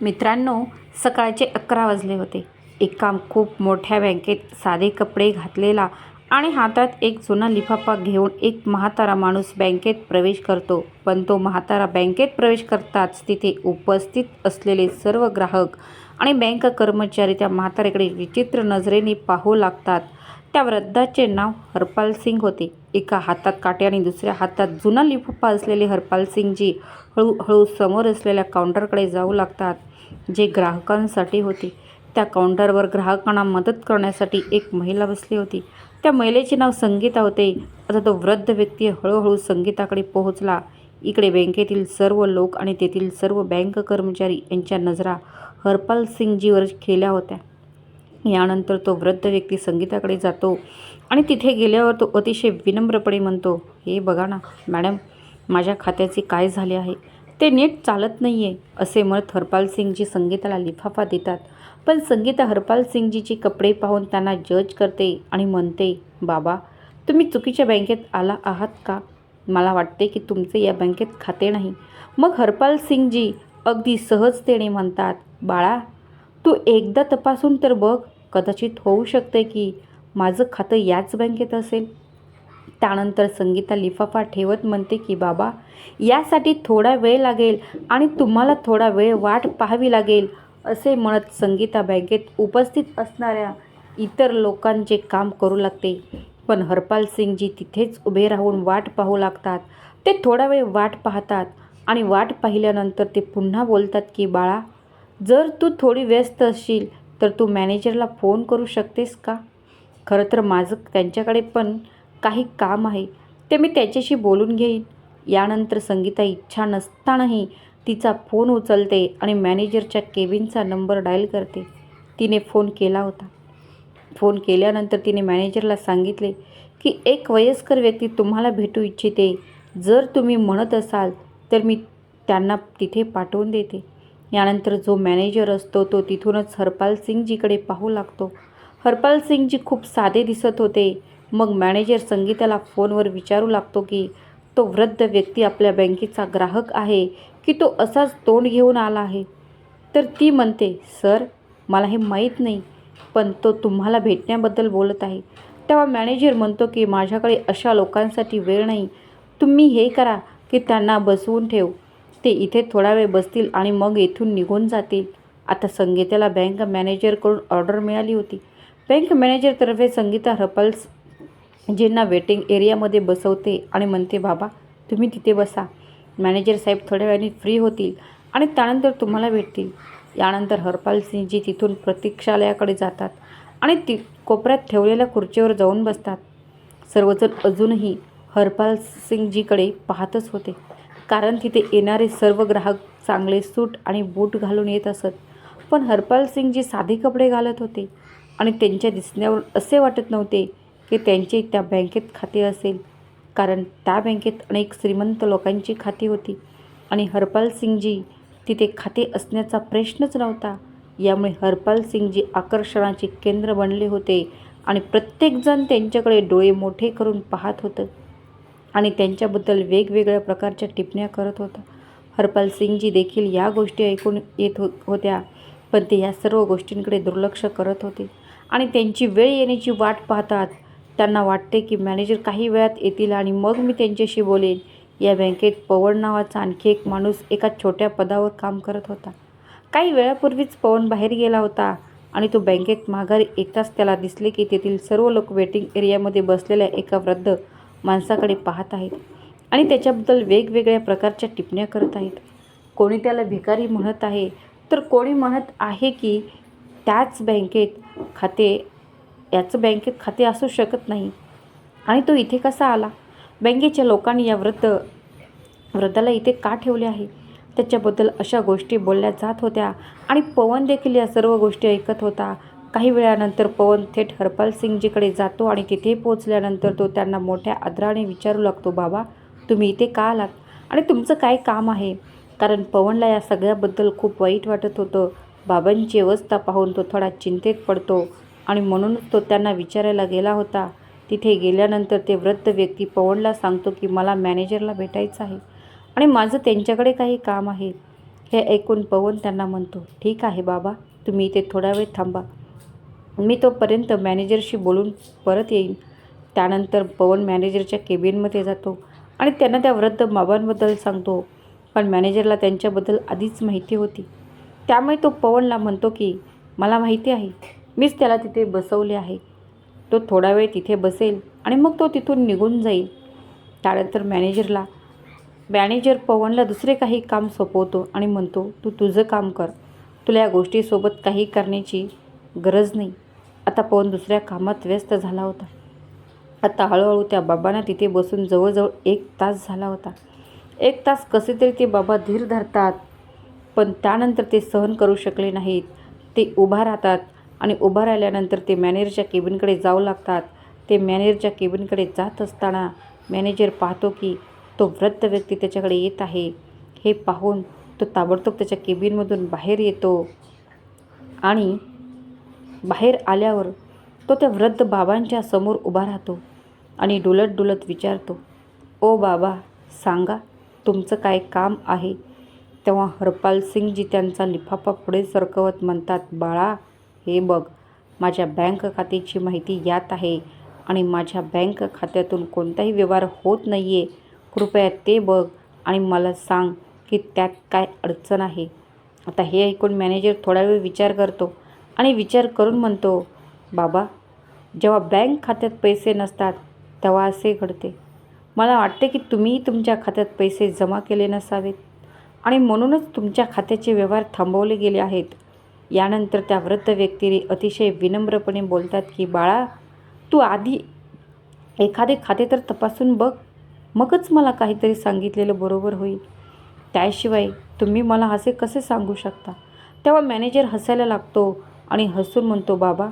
मित्रांनो सकाळचे अकरा वाजले होते. एका खूप मोठ्या बँकेत साधे कपडे घातलेला आणि हातात एक जुना लिफाफा घेऊन एक म्हातारा माणूस बँकेत प्रवेश करतो. पण तो म्हातारा बँकेत प्रवेश करताच तिथे उपस्थित असलेले सर्व ग्राहक आणि बँक कर्मचारी त्या म्हाताऱ्याकडे विचित्र नजरेने पाहू लागतात. त्या वृद्धाचे नाव हरपाल सिंग होते. एका हातात काटे आणि दुसऱ्या हातात जुना लिफाफा असलेले हरपाल सिंगजी हळूहळू समोर असलेल्या काउंटरकडे जाऊ लागतात जे ग्राहकांसाठी होते. त्या काउंटरवर ग्राहकांना मदत करण्यासाठी एक महिला बसली होती. त्या महिलेचे नाव संगीता होते. आता तो वृद्ध व्यक्ती हळूहळू संगीताकडे पोहोचला. इकडे बँकेतील सर्व लोक आणि तेथील सर्व बँक कर्मचारी यांच्या नजरा हरपाल सिंगजीवर खेल्या होत्या. यानंतर तो वृद्ध व्यक्ती संगीताकडे जातो आणि तिथे गेल्यावर तो अतिशय विनम्रपणे म्हणतो हे बघा ना मॅडम माझ्या खात्याचे काय झाले आहे? ते नीट चालत नाही आहे असे म्हणत हरपाल सिंगजी संगीताला लिफाफा देतात. पण संगीता हरपाल सिंगजीचे कपडे पाहून त्यांना जज करते आणि म्हणते बाबा तुम्ही चुकीच्या बँकेत आला आहात का? मला वाटते की तुमचे या बँकेत खाते नाही. मग हरपाल सिंगजी अगदी सहजतेने म्हणतात बाळा तू एकदा तपासून तर बघ कदाचित होऊ शकते की माझं खातं याच बँकेत असेल. त्यानंतर संगीता लिफाफा ठेवत म्हणते की बाबा यासाठी थोडा वेळ लागेल आणि तुम्हाला थोडा वेळ वाट पाहावी लागेल असे म्हणत संगीता बँकेत उपस्थित असणाऱ्या इतर लोकांचे काम करू लागते. पण हरपाल सिंगजी तिथेच उभे राहून वाट पाहू लागतात. ते थोडा वेळ वाट पाहतात आणि वाट पाहिल्यानंतर ते पुन्हा बोलतात की बाळा जर तू थोडी व्यस्त असशील तर तू मॅनेजरला फोन करू शकतेस का? खरं तर माझं त्यांच्याकडे पण काही काम आहे ते मी त्याच्याशी बोलून घेईन. यानंतर संगीता इच्छा नसतानाही तिचा फोन उचलते आणि मॅनेजरच्या केबिनचा नंबर डायल करते. तिने फोन केला होता. फोन केल्यानंतर तिने मॅनेजरला सांगितले की एक वयस्कर व्यक्ती तुम्हाला भेटू इच्छिते. जर तुम्ही म्हणत असाल तर मी त्यांना तिथे पाठवून देते. यानंतर जो मॅनेजर असतो तो तिथूनच हरपाल सिंगजीकडे पाहू लागतो. हरपाल सिंगजी खूप साधे दिसत होते. मग मॅनेजर संगीताला फोनवर विचारू लागतो की तो वृद्ध व्यक्ती आपल्या बँकेचा ग्राहक आहे की तो असाच तोंड घेऊन आला आहे? तर ती म्हणते सर मला हे माहीत नाही पण तो तुम्हाला भेटण्याबद्दल बोलत आहे. तेव्हा मॅनेजर म्हणतो की माझ्याकडे अशा लोकांसाठी वेळ नाही. तुम्ही हे करा की त्यांना बसवून ठेव. ते इथे थोडा वेळ बसतील आणि मग येथून निघून जातील. आता संगीताला बँक मॅनेजरकडून ऑर्डर मिळाली होती. बँक मॅनेजरतर्फे संगीता हरपल्स जींना वेटिंग एरियामध्ये बसवते आणि म्हणते बाबा तुम्ही तिथे बसा. मॅनेजर साहेब थोड्या वेळाने फ्री होतील आणि त्यानंतर तुम्हाला भेटतील. यानंतर हरपाल सिंगजी तिथून प्रतीक्षालयाकडे जातात आणि ती कोपऱ्यात ठेवलेल्या खुर्चीवर जाऊन बसतात. सर्वजण अजूनही हरपाल सिंगजीकडे पाहतच होते. कारण तिथे येणारे सर्व ग्राहक चांगले सूट आणि बूट घालून येत असत. पण हरपाल सिंगजी साधे कपडे घालत होते आणि त्यांच्या दिसण्यावर असे वाटत नव्हते की त्यांचे त्या बँकेत खाते असेल. कारण त्या बँकेत अनेक श्रीमंत लोकांची खाती होती आणि हरपाल सिंगजी तिथे खाते असण्याचा प्रश्नच नव्हता. यामुळे हरपाल सिंगजी आकर्षणाचे केंद्र बनले होते आणि प्रत्येकजण त्यांच्याकडे डोळे मोठे करून पाहत होतं. आणि त्यांच्याबद्दल वेगवेगळ्या प्रकारच्या टिप्पण्या करत होता. हरपाल सिंगजी देखील या गोष्टी ऐकून येत हो होत्या पण ते या सर्व गोष्टींकडे दुर्लक्ष करत होते. आणि त्यांची वेळ येण्याची वाट पाहतात. त्यांना वाटते की मॅनेजर काही वेळात येतील आणि मग मी त्यांच्याशी बोलेन. या बँकेत पवन नावाचा आणखी एक माणूस एका छोट्या पदावर काम करत होता. काही वेळापूर्वीच पवन बाहेर गेला होता आणि तो बँकेत माघारी येताच त्याला दिसले की तेथील सर्व लोक वेटिंग एरियामध्ये बसलेल्या एका वृद्ध माणसाकडे पाहत आहेत आणि त्याच्याबद्दल वेगवेगळ्या प्रकारच्या टिप्पण्या करत आहेत. कोणी त्याला भिकारी म्हणत आहे तर कोणी म्हणत आहे की त्याच बँकेत खाते याचं बँकेत खाते असू शकत नाही. आणि तो इथे कसा आला? बँकेच्या लोकांनी या वृद्ध वृद्धाला इथे का ठेवले आहे? त्याच्याबद्दल अशा गोष्टी बोलल्या जात होत्या आणि पवन देखील या सर्व गोष्टी ऐकत होता. काही वेळानंतर पवन थेट हरपाल सिंगजीकडे जातो आणि तिथे पोचल्यानंतर तो त्यांना मोठ्या आदराने विचारू लागतो बाबा तुम्ही इथे का आलात? आणि तुमचं काय काम आहे? कारण पवनला या सगळ्याबद्दल खूप वाईट वाटत होतं. बाबांची अवस्था पाहून तो थोडा चिंतेत पडतो आणि म्हणूनच तो त्यांना विचारायला गेला होता. तिथे गेल्यानंतर ते वृद्ध व्यक्ती पवनला सांगतो की मला मॅनेजरला भेटायचं आहे आणि माझं त्यांच्याकडे काही काम आहे. हे ऐकून पवन त्यांना म्हणतो ठीक आहे बाबा तुम्ही इथे थोडा वेळ थांबा. मी तोपर्यंत मॅनेजरशी बोलून परत येईन. त्यानंतर पवन मॅनेजरच्या केबिनमध्ये जातो आणि त्यांना त्या वृद्ध बाबांबद्दल सांगतो. पण मॅनेजरला त्यांच्याबद्दल आधीच माहिती होती. त्यामुळे तो पवनला म्हणतो की मला माहिती आहे मीच त्याला तिथे बसवले आहे. तो थोडा वेळ तिथे बसेल आणि मग तो तिथून निघून जाईल. त्यानंतर मॅनेजरला मॅनेजर पवनला दुसरे काही काम सोपवतो आणि म्हणतो तू तुझं काम कर. तुला या गोष्टीसोबत काही करण्याची गरज नाही. आता पवन दुसऱ्या कामात व्यस्त झाला होता. आता हळूहळू त्या बाबांना तिथे बसून जवळजवळ एक तास झाला होता. एक तास कसे तरी ते बाबा धीर धरतात पण त्यानंतर ते सहन करू शकले नाहीत. ते उभा राहतात आणि उभा राहिल्यानंतर ते मॅनेजरच्या केबिनकडे जाऊ लागतात. ते मॅनेजरच्या केबिनकडे जात असताना मॅनेजर पाहतो की तो वृद्ध व्यक्ती त्याच्याकडे येत आहे. हे पाहून तो ताबडतोब त्याच्या केबिनमधून बाहेर येतो आणि बाहेर आल्यावर तो त्या वृद्ध बाबांच्या समोर उभा राहतो आणि डुलत डुलत विचारतो ओ बाबा सांगा तुमचं काय काम आहे? तेव्हा हरपाल सिंगजी त्यांचा लिफाफा पुढे सरकवत म्हणतात बाळा हे बघ माझ्या बँक खात्याची माहिती यात आहे आणि माझ्या बँक खात्यातून कोणताही व्यवहार होत नाही आहे कृपया ते बघ आणि मला सांग की त्यात काय अडचण आहे. आता हे ऐकून मॅनेजर थोडा वेळ विचार करतो आणि विचार करून म्हणतो बाबा जेव्हा बँक खात्यात पैसे नसतात तेव्हा असे घडते. मला वाटते की तुम्ही तुमच्या खात्यात पैसे जमा केले नसावेत आणि म्हणूनच तुमच्या खात्याचे व्यवहार थांबवले गेले आहेत यानंतर त्या वृद्ध व्यक्तीने अतिशय विनम्रपणे बोलतात की बाळा तू आधी एखादे खाते तर तपासून बघ. मगच मला काहीतरी सांगितलेलं बरोबर होईल. त्याशिवाय तुम्ही मला असे कसे सांगू शकता तेव्हा मॅनेजर हसायला लागतो आणि हसून म्हणतो बाबा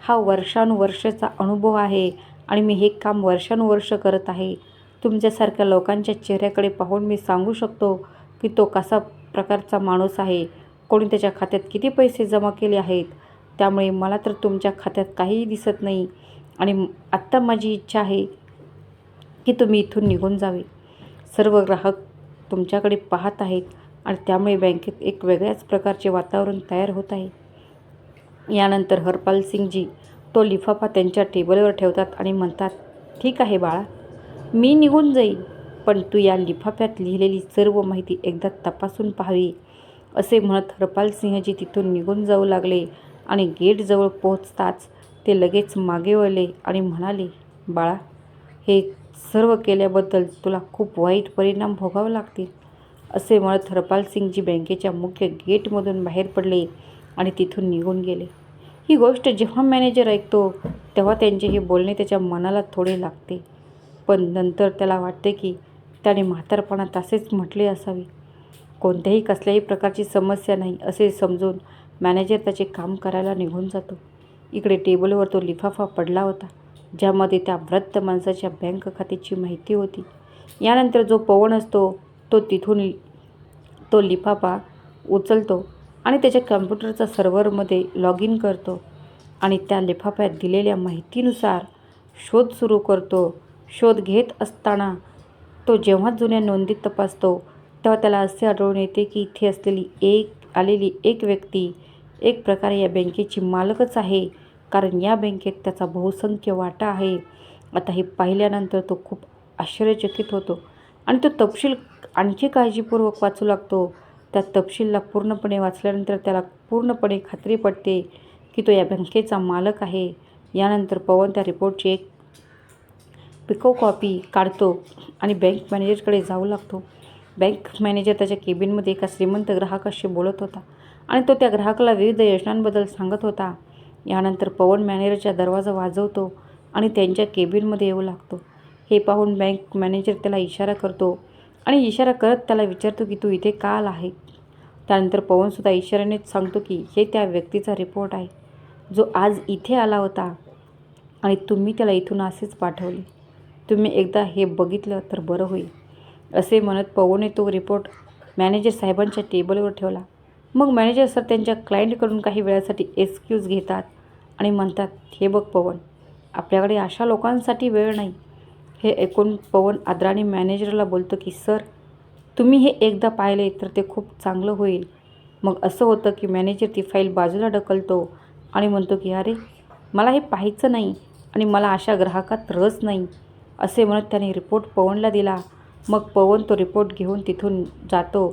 हा वर्षानुवर्षाचा अनुभव आहे आणि मी हे काम वर्षानुवर्ष करत आहे. तुमच्यासारख्या लोकांच्या चेहऱ्याकडे पाहून मी सांगू शकतो की तो कसा प्रकारचा माणूस आहे. कोणी त्याच्या खात्यात किती पैसे जमा केले आहेत? त्यामुळे मला तर तुमच्या खात्यात काहीही दिसत नाही आणि आत्ता माझी इच्छा आहे की तुम्ही इथून निघून जावे. सर्व ग्राहक तुमच्याकडे पाहत आहेत आणि त्यामुळे बँकेत एक वेगळ्याच प्रकारचे वातावरण तयार होत आहे. यानंतर हरपाल सिंगजी तो लिफाफा त्यांच्या टेबलवर ठेवतात आणि म्हणतात ठीक आहे बाळा मी निघून जाईल पण तू या लिफाफ्यात लिहिलेली सर्व माहिती एकदा तपासून पाहावी असे म्हणत हरपाल सिंहजी तिथून निघून जाऊ लागले आणि गेटजवळ पोहोचताच ते लगेच मागे वळले आणि म्हणाले बाळा हे सर्व केल्याबद्दल तुला खूप वाईट परिणाम भोगावे लागतील असे म्हणत हरपाल सिंगजी बँकेच्या मुख्य गेटमधून बाहेर पडले आणि तिथून निघून गेले. ही गोष्ट जेव्हा मॅनेजर ऐकतो तेव्हा त्यांचे हे बोलणे त्याच्या मनाला थोडे लागते. पण नंतर त्याला वाटते की त्याने म्हातारपणात असेच म्हटले असावे. कोणत्याही कसल्याही प्रकारची समस्या नाही असे समजून मॅनेजर त्याचे काम करायला निघून जातो. इकडे टेबलवर तो लिफाफा पडला होता ज्यामध्ये त्या वृद्ध माणसाच्या बँक खात्याची माहिती होती. यानंतर जो पवन असतो तो तिथून तो लिफाफा उचलतो आणि त्याच्या कम्प्युटरचा सर्व्हरमध्ये लॉग इन करतो आणि त्या लिफाफ्यात दिलेल्या माहितीनुसार शोध सुरू करतो. शोध घेत असताना तो जेव्हा जुन्या नोंदीत तपासतो तेव्हा त्याला असे आढळून येते की इथे असलेली एक आलेली एक व्यक्ती एक प्रकारे या बँकेची मालकच आहे कारण या बँकेत त्याचा बहुसंख्य वाटा आहे. आता हे पाहिल्यानंतर तो खूप आश्चर्यचकित होतो आणि तो तपशील आणखी काळजीपूर्वक वाचू लागतो. त्या तपशीलला पूर्णपणे वाचल्यानंतर त्याला पूर्णपणे खात्री पडते की तो या बँकेचा मालक आहे. यानंतर पवन त्या रिपोर्टची एक पिको कॉपी काढतो आणि बँक मॅनेजरकडे जाऊ लागतो. बँक मॅनेजर त्याच्या केबिनमध्ये एका श्रीमंत ग्राहकाशी बोलत होता आणि तो त्या ग्राहकाला विविध योजनांबद्दल सांगत होता. यानंतर पवन मॅनेजरचा दरवाजा वाजवतो आणि त्यांच्या केबिनमध्ये येऊ लागतो. हे पाहून बँक मॅनेजर त्याला इशारा करतो आणि इशारा करत त्याला विचारतो की तू इथे का आला आहे? त्यानंतर पवनसुद्धा इशाऱ्यानेच सांगतो की हे त्या व्यक्तीचा रिपोर्ट आहे. जो आज इथे आला होता आणि तुम्ही त्याला इथून असेच पाठवले. तुम्ही एकदा हे बघितलं तर बरं होईल. असे म्हणत पवनने तो रिपोर्ट मॅनेजर साहेबांच्या टेबलवर ठेवला. मग मॅनेजर सर त्यांच्या क्लायंटकडून काही वेळासाठी एक्सक्यूज घेतात आणि म्हणतात हे बघ पवन आपल्याकडे अशा लोकांसाठी वेळ नाही. हे ऐकून पवन आदराने मॅनेजरला बोलतो की सर तुम्ही हे एकदा पाहिले तर ते खूप चांगलं होईल. मग असं होतं की मॅनेजर ती फाईल बाजूला ढकलतो आणि म्हणतो की अरे मला हे पाहायचं नाही आणि मला अशा ग्राहकात रस नाही असे म्हणत त्याने रिपोर्ट पवनला दिला. मग पवन तो रिपोर्ट घेऊन तिथून जातो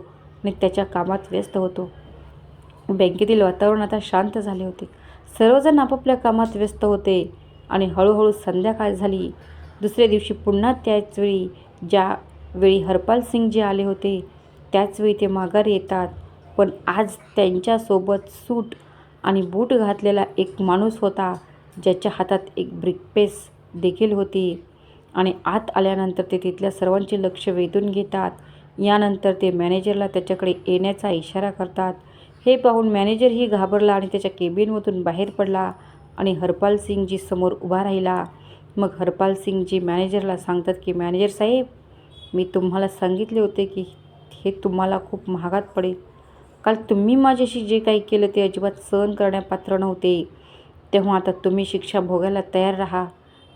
आणि त्याच्या कामात व्यस्त होतो. बँकेतील वातावरण आता शांत झाले होते. सर्वजण आपापल्या कामात व्यस्त होते आणि हळूहळू संध्याकाळ झाली. दुसऱ्या दिवशी पुन्हा त्याच वेळी ज्या वेळी हरपाल सिंग जे आले होते त्याचवेळी ते माघारी येतात. पण आज त्यांच्यासोबत सूट आणि बूट घातलेला एक माणूस होता ज्याच्या हातात एक ब्रिकपेस देखील होती. आणि आत आल्यानंतर ते तिथल्या सर्वांचे लक्ष वेधून घेतात. यानंतर ते मॅनेजरला त्याच्याकडे येण्याचा इशारा करतात. हे पाहून मॅनेजरही घाबरला आणि त्याच्या केबिनमधून बाहेर पडला आणि हरपाल सिंगजी समोर उभा राहिला. मग हरपाल सिंगजी मॅनेजरला सांगतात की मॅनेजर साहेब मी तुम्हाला सांगितले होते की हे तुम्हाला खूप महागात पडेल. काल तुम्ही माझ्याशी जे काही केलं ते अजिबात सहन करण्यापात्र नव्हते. तेव्हा आता तुम्ही शिक्षा भोगायला तयार राहा.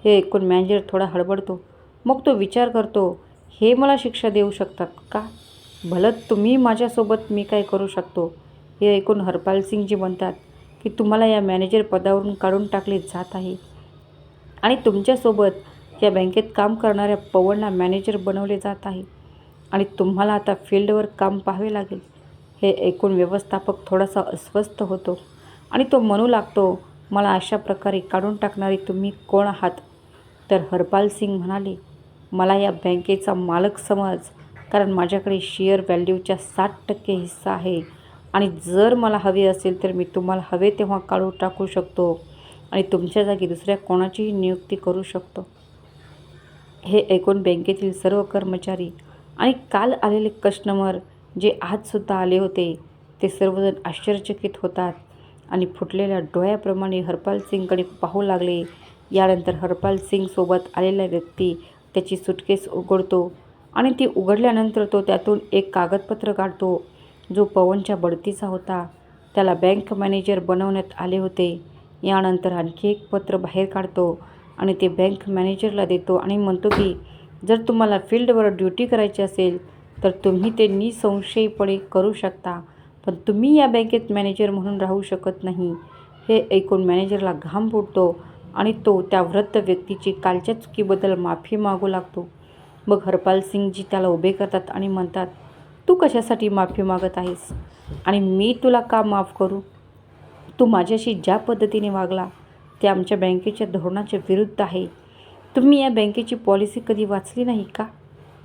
हे ऐकून मॅनेजर थोडा हडबडतो मग तो विचार करतो हे मला शिक्षा देऊ शकतात का? भलं तुम्ही माझ्यासोबत मी काय करू शकतो? हे ऐकून हरपाल सिंगजी म्हणतात की तुम्हाला या मॅनेजर पदावरून काढून टाकले जात आहे. आणि तुमच्यासोबत या बँकेत काम करणाऱ्या पवनला मॅनेजर बनवले जात आहे. आणि तुम्हाला आता फील्डवर काम पाहावे लागेल. हे ऐकून व्यवस्थापक थोडासा अस्वस्थ होतो. आणि तो म्हणू लागतो मला अशा प्रकारे काढून टाकणारे तुम्ही कोण आहात? तर हरपाल सिंग म्हणाले मला या बँकेचा मालक समज कारण माझ्याकडे शेअर व्हॅल्यूच्या साठ टक्के हिस्सा आहे. आणि जर मला हवे असेल तर मी तुम्हाला हवे तेव्हा काढून टाकू शकतो. आणि तुमच्या जागी दुसऱ्या कोणाचीही नियुक्ती करू शकतो. हे ऐकून बँकेतील सर्व कर्मचारी आणि काल आलेले कस्टमर जे आजसुद्धा आले होते ते सर्वजण आश्चर्यचकित होतात आणि फुटलेल्या डोळ्याप्रमाणे हरपाल सिंगकडे पाहू लागले. यानंतर हरपाल सिंगसोबत आलेला व्यक्ती त्याची सुटकेस उघडतो आणि ती उघडल्यानंतर तो त्यातून एक कागदपत्र काढतो. जो पवनच्या बढतीचा होता त्याला बँक मॅनेजर बनवण्यात आले होते. यानंतर आणखी एक पत्र बाहेर काढतो आणि ते बँक मॅनेजरला देतो आणि म्हणतो की जर तुम्हाला फील्डवर ड्युटी करायची असेल तर तुम्ही ते निसंशयीपणे करू शकता. पण तुम्ही या बँकेत मॅनेजर म्हणून राहू शकत नाही. हे ऐकून मॅनेजरला घाम फुटतो आणि तो त्या वृद्ध व्यक्तीची कालच्या चुकीबद्दल माफी मागू लागतो. मग हरपाल सिंगजी त्याला उभे करतात आणि म्हणतात तू कशासाठी माफी मागत आहेस? आणि मी तुला का माफ करू? तू माझ्याशी ज्या पद्धतीने वागला ते आमच्या बँकेच्या धोरणाच्या विरुद्ध आहे. तुम्ही या बँकेची पॉलिसी कधी वाचली नाही का?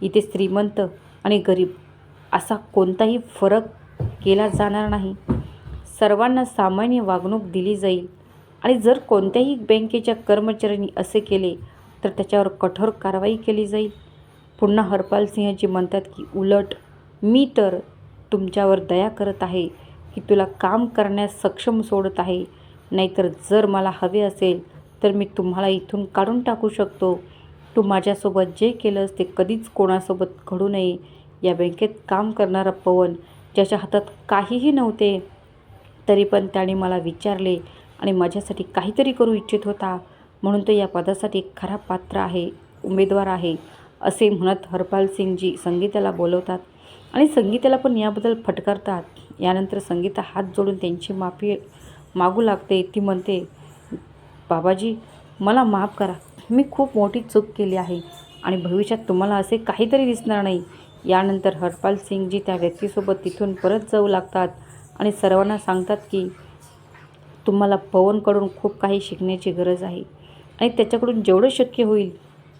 इथे श्रीमंत आणि गरीब असा कोणताही फरक केला जाणार नाही. सर्वांना सामान्य वागणूक दिली जाईल. आणि जर कोणत्याही बँकेच्या कर्मचाऱ्यांनी असे केले तर त्याच्यावर कठोर कारवाई केली जाईल. पुन्हा हरपाल सिंहजी म्हणतात की उलट मी तर तुमच्यावर दया करत आहे. की तुला काम करण्यास सक्षम सोडत आहे. नाहीतर जर मला हवे असेल तर मी तुम्हाला इथून काढून टाकू शकतो. तू माझ्यासोबत जे केलंस ते कधीच कोणासोबत घडू नये. या बँकेत काम करणारा पवन ज्याच्या हातात काहीही नव्हते तरी पण त्याने मला विचारले आणि माझ्यासाठी काहीतरी करू इच्छित होता. म्हणून तो या पदासाठी खरा पात्र आहे उमेदवार आहे असे म्हणत हरपाल सिंगजी संगीताला बोलवतात आणि संगीताला पण याबद्दल फटकारतात. यानंतर संगीता हात जोडून त्यांची माफी मागू लागते. ती म्हणते बाबाजी मला माफ करा. मी खूप मोठी चूक केली आहे आणि भविष्यात तुम्हाला असे काहीतरी दिसणार नाही. यानंतर हरपाल सिंगजी त्या व्यक्तीसोबत तिथून परत जाऊ लागतात आणि सर्वांना सांगतात की तुम्हाला पवनकडून खूप काही शिकण्याची गरज आहे आणि त्याच्याकडून जेवढं शक्य होईल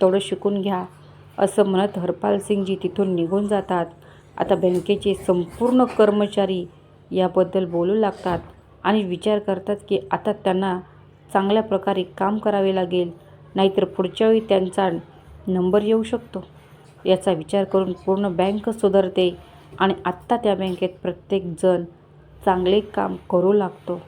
तेवढं शिकून घ्या असं म्हणत हरपाल सिंगजी तिथून निघून जातात. आता बँकेचे संपूर्ण कर्मचारी याबद्दल बोलू लागतात आणि विचार करतात की आता त्यांना चांगल्या प्रकारे काम करावे लागेल नाहीतर पुढच्या वेळी त्यांचा नंबर येऊ शकतो. याचा विचार करून पूर्ण बँक सुधारते आणि आत्ता त्या बँकेत प्रत्येकजण चांगले काम करू लागतो.